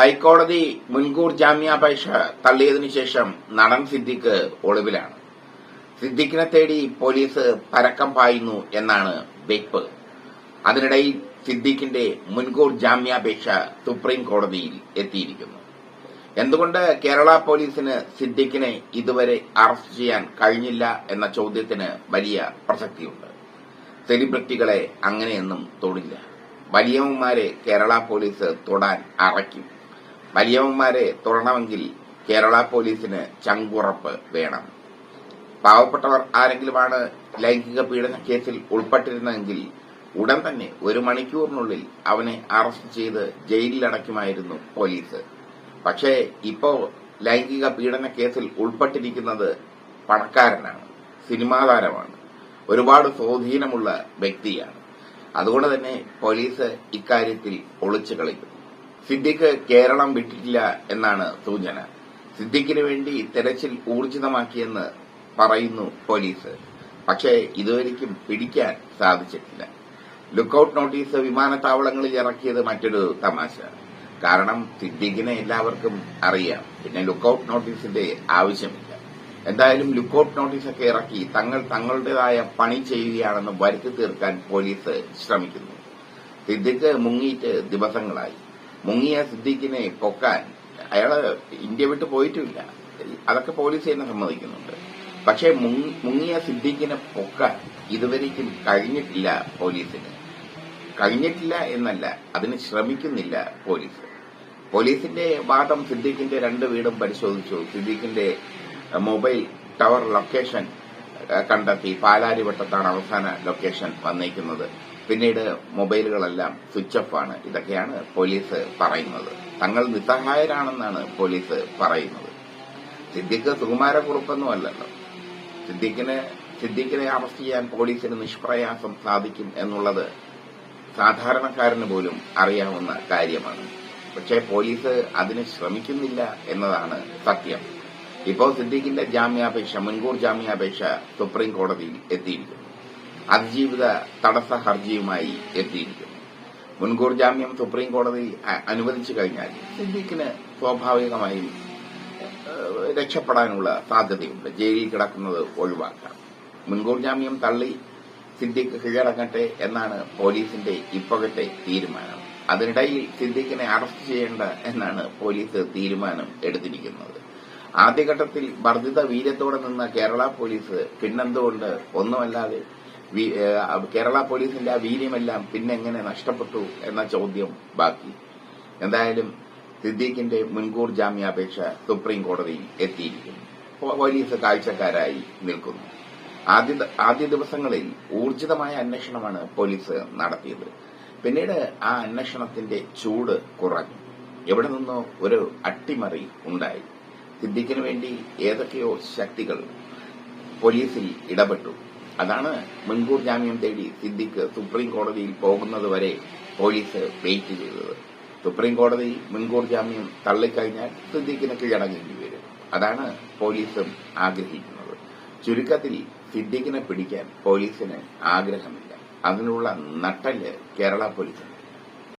ഹൈക്കോടതി മുൻകൂർ ജാമ്യാപേക്ഷ തള്ളിയതിനു ശേഷം നടൻ സിദ്ദിഖ് ഒളിവിലാണ്. സിദ്ദിഖിനെ തേടി പോലീസ് പരക്കം പായുന്നു എന്നാണ് വെയ്പ് അതിനിടയിൽ സിദ്ദിഖിന്റെ മുൻകൂർ ജാമ്യാപേക്ഷ സുപ്രീം കോടതിയിൽ എത്തിയിരിക്കുന്നു. എന്തുകൊണ്ട് കേരള പോലീസിന് സിദ്ദിഖിനെ ഇതുവരെ അറസ്റ്റ് ചെയ്യാൻ കഴിഞ്ഞില്ല എന്ന ചോദ്യത്തിന് വലിയ പ്രസക്തിയുണ്ട്. സെലിബ്രിറ്റികളെ അങ്ങനെയൊന്നും തൊടില്ല. വലിയവന്മാരെ കേരള പോലീസ് തൊടാൻ അറയ്ക്കും. വലിയവന്മാരെ തൊടണമെങ്കിൽ കേരള പോലീസിന് ചങ്കുറപ്പ് വേണം. പാവപ്പെട്ടവർ ആരെങ്കിലുമാണ് ലൈംഗിക പീഡന കേസിൽ ഉൾപ്പെട്ടിരുന്നതെങ്കിൽ ഉടൻ തന്നെ ഒരു മണിക്കൂറിനുള്ളിൽ അവനെ അറസ്റ്റ് ചെയ്ത് ജയിലിലടയ്ക്കുമായിരുന്നു പോലീസ്. പക്ഷേ ഇപ്പോ ലൈംഗിക പീഡന കേസിൽ ഉൾപ്പെട്ടിരിക്കുന്നത് പണക്കാരനാണ് സിനിമാ താരമാണ് ഒരുപാട് സ്വാധീനമുള്ള വ്യക്തിയാണ്. അതുകൊണ്ട് തന്നെ പോലീസ് ഇക്കാര്യത്തിൽ ഒളിച്ചു കളിക്കുന്നു സിദ്ദിഖ് കേരളം വിട്ടിട്ടില്ല എന്നാണ് സൂചന. സിദ്ദിഖിന് വേണ്ടി തെരച്ചിൽ ഊർജിതമാക്കിയെന്ന് പറയുന്നു പോലീസ്. പക്ഷേ ഇതുവരെയ്ക്കും പിടിക്കാൻ സാധിച്ചിട്ടില്ല. ലുക്കൌട്ട് നോട്ടീസ് വിമാനത്താവളങ്ങളിൽ ഇറക്കിയത് മറ്റൊരു തമാശ. കാരണം സിദ്ദിഖിനെ എല്ലാവർക്കും അറിയാം. പിന്നെ ലുക്കൌട്ട് നോട്ടീസിന്റെ ആവശ്യമില്ല. എന്തായാലും ലുക്കൌട്ട് നോട്ടീസൊക്കെ ഇറക്കി തങ്ങൾ തങ്ങളുടേതായ പണി ചെയ്യുകയാണെന്ന് വരുത്തി തീർക്കാൻ പോലീസ് ശ്രമിക്കുന്നു. സിദ്ദിഖ് മുങ്ങിയിട്ട് ദിവസങ്ങളായി. മുങ്ങിയ സിദ്ദീഖിനെ പൊക്കാൻ. അയാൾ ഇന്ത്യ വിട്ട് പോയിട്ടുമില്ല അതൊക്കെ പോലീസ് തന്നെ സമ്മതിക്കുന്നുണ്ട്. പക്ഷേ മുങ്ങിയ സിദ്ദീഖിനെ പൊക്കാൻ ഇതുവരേക്കും കഴിഞ്ഞിട്ടില്ല പോലീസിന്. കഴിഞ്ഞിട്ടില്ല എന്നല്ല അതിന് ശ്രമിക്കുന്നില്ല പോലീസ്. പോലീസിന്റെ വാദം സിദ്ദീഖിന്റെ രണ്ട് വീടും പരിശോധിച്ചു. സിദ്ദീഖിന്റെ മൊബൈൽ ടവർ ലൊക്കേഷൻ കണ്ടെത്തി. പാലാരിവട്ടത്താണ് അവസാന ലൊക്കേഷൻ വന്നേക്കുന്നത്. പിന്നീട് മൊബൈലുകളെല്ലാം സ്വിച്ച് ഓഫ് ആണ്. ഇതൊക്കെയാണ് പോലീസ് പറയുന്നത്. തങ്ങൾ നിസ്സഹായരാണെന്നാണ് പോലീസ് പറയുന്നത്. സിദ്ദിഖ് സുകുമാരക്കുറുപ്പൊന്നും അല്ലല്ലോ. സിദ്ദിഖിന് സിദ്ദിഖിനെ അറസ്റ്റ് ചെയ്യാൻ പോലീസിന് നിഷ്പ്രയാസം സാധിക്കും എന്നുള്ളത് സാധാരണക്കാരന് പോലും അറിയാവുന്ന കാര്യമാണ്. പക്ഷേ പോലീസ് അതിന് ശ്രമിക്കുന്നില്ല എന്നതാണ് സത്യം. ഇപ്പോൾ സിദ്ദീഖിന്റെ ജാമ്യാപേക്ഷ മുൻകൂർ ജാമ്യാപേക്ഷ സുപ്രീം കോടതിയിൽ എത്തിയിരിക്കുന്നു. അതിജീവിത തടസ്സ ഹർജിയുമായി എത്തിയിരിക്കുന്നു. മുൻകൂർ ജാമ്യം സുപ്രീം കോടതി അനുവദിച്ചു കഴിഞ്ഞാൽ സിദ്ദീഖിന് സ്വാഭാവികമായും രക്ഷപ്പെടാനുള്ള സാധ്യതയുണ്ട്. ജയിലിൽ കിടക്കുന്നത് ഒഴിവാക്കാം. മുൻകൂർ ജാമ്യം തള്ളി സിദ്ദീഖ് കീഴടങ്ങട്ടെ എന്നാണ് പോലീസിന്റെ ഇപ്പോഴത്തെ തീരുമാനം. അതിനിടയിൽ സിദ്ദീഖിനെ അറസ്റ്റ് ചെയ്യേണ്ട എന്നാണ് പോലീസ് തീരുമാനം എടുത്തിരിക്കുന്നത്. ആദ്യഘട്ടത്തിൽ വർദ്ധിത വീര്യത്തോടെ നിന്ന കേരള പോലീസ് പിന്നെന്തുകൊണ്ട് ഒന്നുമല്ലാതെ കേരള പോലീസിന്റെ ആ വീര്യമെല്ലാം പിന്നെങ്ങനെ നഷ്ടപ്പെട്ടു എന്ന ചോദ്യം ബാക്കി. എന്തായാലും സിദ്ദീഖിന്റെ മുൻകൂർ ജാമ്യാപേക്ഷ സുപ്രീം കോടതിയിൽ എത്തിയിരിക്കുന്നു. പോലീസ് കാഴ്ചക്കാരായി നിൽക്കുന്നു. ആദ്യ ആദ്യ ദിവസങ്ങളിൽ ഊർജിതമായ അന്വേഷണമാണ് പോലീസ് നടത്തിയത്. പിന്നീട് ആ അന്വേഷണത്തിന്റെ ചൂട് കുറഞ്ഞു. എവിടെ നിന്നോ ഒരു അട്ടിമറി ഉണ്ടായി. സിദ്ദീഖിന് വേണ്ടി ഏതൊക്കെയോ ശക്തികൾ പോലീസിൽ ഇടപെട്ടു. അതാണ് മുൻകൂർ ജാമ്യം തേടി സിദ്ദിഖ് സുപ്രീം കോടതിയിൽ പോകുന്നത് വരെ പോലീസ് വെയിറ്റ് ചെയ്തത്. സുപ്രീം കോടതി മുൻകൂർ ജാമ്യം തള്ളിക്കഴിഞ്ഞാൽ സിദ്ദിഖിന് കീഴടങ്ങേണ്ടി വരും. അതാണ് പോലീസും ആഗ്രഹിക്കുന്നത്. ചുരുക്കത്തിൽ സിദ്ദിഖിനെ പിടിക്കാൻ പോലീസിന് ആഗ്രഹമില്ല. അതിനുള്ള നട്ടൽ കേരള പോലീസിന്